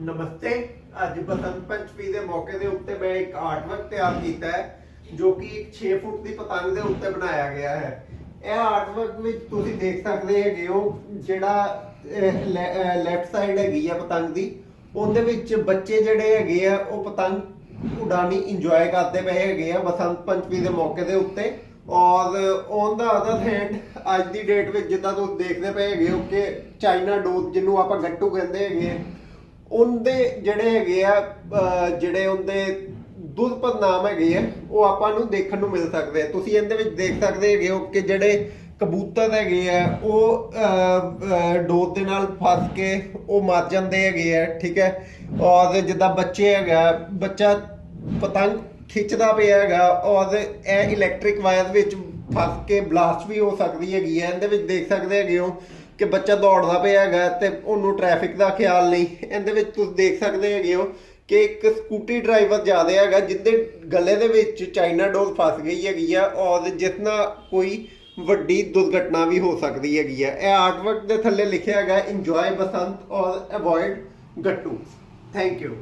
ਨਮਸਤੇ। ਅੱਜ ਬਸੰਤ ਪੰਚਮੀ ਦੇ ਮੌਕੇ ਦੇ ਉੱਤੇ ਮੈਂ ਇੱਕ ਆਰਟਵਰਕ ਤਿਆਰ ਕੀਤਾ ਹੈ, ਜੋ ਕਿ ਇੱਕ 6 ਫੁੱਟ ਦੀ ਪਤੰਗ ਦੇ ਉੱਤੇ ਬਣਾਇਆ ਗਿਆ ਹੈ। ਇਹ ਆਰਟਵਰਕ ਵਿੱਚ ਤੁਸੀਂ ਦੇਖ ਸਕਦੇ ਹੈਗੇ ਹੋ ਜਿਹੜਾ ਲੈਫਟ ਸਾਈਡ ਹੈਗੀ ਆ ਪਤੰਗ ਦੀ। ਉਹਦੇ ਵਿੱਚ ਬੱਚੇ ਜਿਹੜੇ ਹੈਗੇ ਆ, ਉਹ ਪਤੰਗ ਉਡਾਣੀ ਇੰਜੋਏ ਕਰਦੇ ਪਏ ਹੈਗੇ ਆ ਬਸੰਤ ਪੰਚਮੀ ਦੇ ਮੌਕੇ ਦੇ ਉੱਤੇ। ਔਰ ਔਨ ਦਾ ਅਦਰ ਹੈਂਡ ਅੱਜ ਦੀ ਡੇਟ ਵਿੱਚ ਜਿੱਦਾਂ ਤੁਸੀਂ ਦੇਖਦੇ ਪਏ ਹੈਗੇ ਹੋ ਕਿ ਚਾਈਨਾ ਡੋਰ ਜਿਹਨੂੰ ਆਪਾਂ ਗੱਟੂ ਕਹਿੰਦੇ ਹੈਗੇ ਆ ਉਹਦੇ ਜਿਹੜੇ ਹੈਗੇ ਆ ਜਿਹੜੇ ਉਹਦੇ ਦੁੱਧ ਨਾਮ ਹੈਗੇ ਆ ਉਹ ਆਪਾਂ ਨੂੰ ਦੇਖਣ ਨੂੰ ਮਿਲ ਸਕਦੇ ਆ। ਤੁਸੀਂ ਇਹਦੇ ਵਿੱਚ ਦੇਖ ਸਕਦੇ ਹੈਗੇ ਹੋ ਕਿ ਜਿਹੜੇ ਕਬੂਤਰ ਹੈਗੇ ਆ ਉਹ ਅਹ, ਡੋਰ ਦੇ ਨਾਲ ਫਸ ਕੇ ਉਹ ਮਰ ਜਾਂਦੇ ਹੈਗੇ ਆ ਠੀਕ ਹੈ? ਔਰ ਜਿੱਦਾਂ ਬੱਚੇ ਹੈਗਾ ਬੱਚਾ ਪਤੰਗ ਖਿੱਚਦਾ ਪਿਆ ਹੈਗਾ ਔਰ ਇਹ ਇਲੈਕਟ੍ਰਿਕ ਵਾਇਰ ਵਿੱਚ ਫਸ ਕੇ ਬਲਾਸਟ ਵੀ ਹੋ ਸਕਦੀ ਹੈਗੀ ਹੈ। ਇਹਦੇ ਵਿੱਚ ਦੇਖ ਸਕਦੇ ਹੈਗੇ ਹੋ ਕਿ ਬੱਚਾ ਦੌੜਦਾ ਪਿਆ ਹੈਗਾ ਤੇ ਉਹਨੂੰ ਟ੍ਰੈਫਿਕ ਦਾ ਖਿਆਲ ਨਹੀਂ। ਇਹਦੇ ਵਿੱਚ ਤੁਸੀਂ ਦੇਖ ਸਕਦੇ ਹੈਗੇ ਹੋ ਕਿ ਇੱਕ ਸਕੂਟੀ ਡਰਾਈਵਰ ਜ਼ਿਆਦਾ ਹੈਗਾ, ਜਿੱਦੇ ਗਲੇ ਦੇ ਵਿੱਚ ਚਾਈਨਾ ਡੋਰ ਫਸ ਗਈ ਹੈਗੀ ਆ ਔਰ ਜਿਸ ਨਾਲ ਕੋਈ ਵੱਡੀ ਦੁਰਘਟਨਾ ਵੀ ਹੋ ਸਕਦੀ ਹੈਗੀ ਆ। ਇਹ ਆਰਟਵਰਕ ਦੇ ਥੱਲੇ ਲਿਖਿਆ ਹੈਗਾ ਇੰਜੋਏ ਬਸੰਤ ਔਰ ਅਵੋਇਡ ਗੱਟੂ। ਥੈਂਕ ਯੂ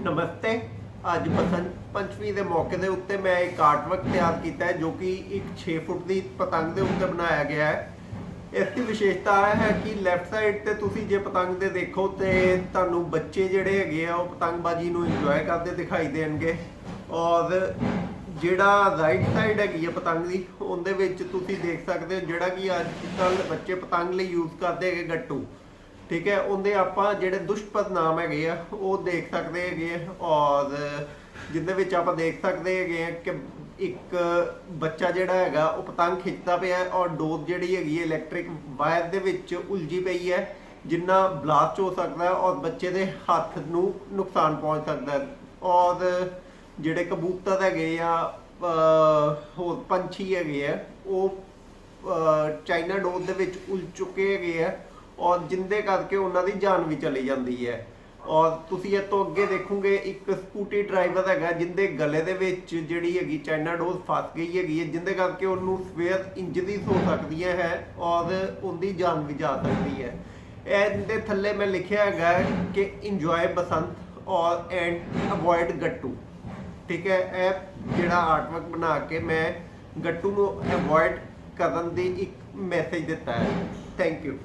ਨਮਸਤੇ। ਅੱਜ ਬਸੰਤ ਪੰਚਮੀ ਦੇ ਮੌਕੇ ਦੇ ਉੱਤੇ ਮੈਂ ਇੱਕ ਆਰਟਵਰਕ ਤਿਆਰ ਕੀਤਾ ਹੈ, ਜੋ ਕਿ ਇੱਕ 6 ਫੁੱਟ ਦੀ ਪਤੰਗ ਦੇ ਉੱਤੇ ਬਣਾਇਆ ਗਿਆ ਹੈ। ਇਸ ਦੀ ਵਿਸ਼ੇਸ਼ਤਾ ਇਹ ਹੈ ਕਿ ਲੈਫਟ ਸਾਈਡ ਤੇ ਤੁਸੀਂ ਜੇ ਪਤੰਗ ਦੇ ਦੇਖੋ ਤੇ ਤੁਹਾਨੂੰ ਬੱਚੇ ਜਿਹੜੇ ਹੈਗੇ ਆ, ਉਹ ਪਤੰਗਬਾਜ਼ੀ ਨੂੰ ਇੰਜੋਏ ਕਰਦੇ ਦਿਖਾਈ ਦੇਣਗੇ। ਔਰ ਜਿਹੜਾ ਰਾਈਟ ਸਾਈਡ ਹੈਗੀ ਹੈ ਪਤੰਗ ਦੀ, ਉਹਦੇ ਵਿੱਚ ਤੁਸੀਂ ਦੇਖ ਸਕਦੇ ਹੋ ਜਿਹੜਾ ਕਿ ਅੱਜ ਕੱਲ੍ਹ ਬੱਚੇ ਪਤੰਗ ਲਈ ਯੂਜ਼ ਕਰਦੇ ਹੈਗੇ ਗੱਟੂ। ਠੀਕ ਹੈ, ਉਹਦੇ ਆਪਾਂ ਜਿਹੜੇ ਦੁਸ਼ਪਦ ਹੈਗੇ ਆ, ਉਹ ਦੇਖ ਸਕਦੇ ਹੈਗੇ ਆ, ਔਰ ਜਿੰਦੇ ਵਿੱਚ ਆਪਾਂ ਦੇਖ ਸਕਦੇ ਹੈਗੇ ਆ ਕਿ ਇੱਕ ਬੱਚਾ ਜਿਹੜਾ ਹੈਗਾ, ਉਹ ਪਤੰਗ ਖਿੱਚਦਾ ਪਿਆ ਔਰ ਡੋਰ ਜਿਹੜੀ ਹੈਗੀ ਹੈ ਇਲੈਕਟ੍ਰਿਕ ਵਾਇਰ ਦੇ ਵਿੱਚ ਉਲਝੀ ਪਈ ਹੈ, ਜਿੰਨਾ ਬਲਾਸਟ ਹੋ ਸਕਦਾ ਹੈ ਔਰ ਬੱਚੇ ਦੇ ਹੱਥ ਨੂੰ ਨੁਕਸਾਨ ਪਹੁੰਚ ਸਕਦਾ ਹੈ। ਔਰ ਜਿਹੜੇ ਕਬੂਤਰ ਹੈਗੇ ਆ ਹੋਰ ਪੰਛੀ ਹੈਗੇ ਆ, ਉਹ ਚਾਈਨਾ ਡੋਰ ਦੇ ਵਿੱਚ ਉਲਝ ਚੁੱਕੇ ਹੈਗੇ ਆ। ਔਰ ਜਿੰਦੇ ਕਰਕੇ ਉਹਨਾਂ ਦੀ ਜਾਨ ਵੀ ਚਲੀ ਜਾਂਦੀ ਹੈ। ਔਰ ਤੁਸੀਂ ਇਹ ਤੋਂ ਅੱਗੇ ਦੇਖੋਗੇ, ਇੱਕ ਸਕੂਟੀ ਡਰਾਈਵਰ ਹੈਗਾ ਜਿੰਦੇ ਗਲੇ ਦੇ ਵਿੱਚ ਜਿਹੜੀ ਹੈਗੀ ਚਾਈਨਾ ਡੋਰ ਫਸ ਗਈ ਹੈਗੀ ਹੈ, ਜਿੰਦੇ ਕਰਕੇ ਉਹਨੂੰ ਸਵੇਅਰ ਇੰਜਰੀਜ਼ ਹੋ ਸਕਦੀਆਂ ਹੈ ਔਰ ਉਹਦੀ ਜਾਨ ਵੀ ਜਾ ਸਕਦੀ ਹੈ। ਇਹਦੇ ਥੱਲੇ ਮੈਂ ਲਿਖਿਆ ਹੈਗਾ ਕਿ ਇੰਜੋਏ ਬਸੰਤ ਔਰ ਐਂਡ ਅਵੋਇਡ ਗੱਟੂ। ਠੀਕ ਹੈ, ਇਹ ਜਿਹੜਾ ਆਰਟਵਰਕ ਬਣਾ ਕੇ ਮੈਂ ਗੱਟੂ ਨੂੰ ਅਵੋਇਡ ਕਰਨ ਦੀ ਇੱਕ ਮੈਸੇਜ ਦਿੱਤਾ ਹੈ। Thank you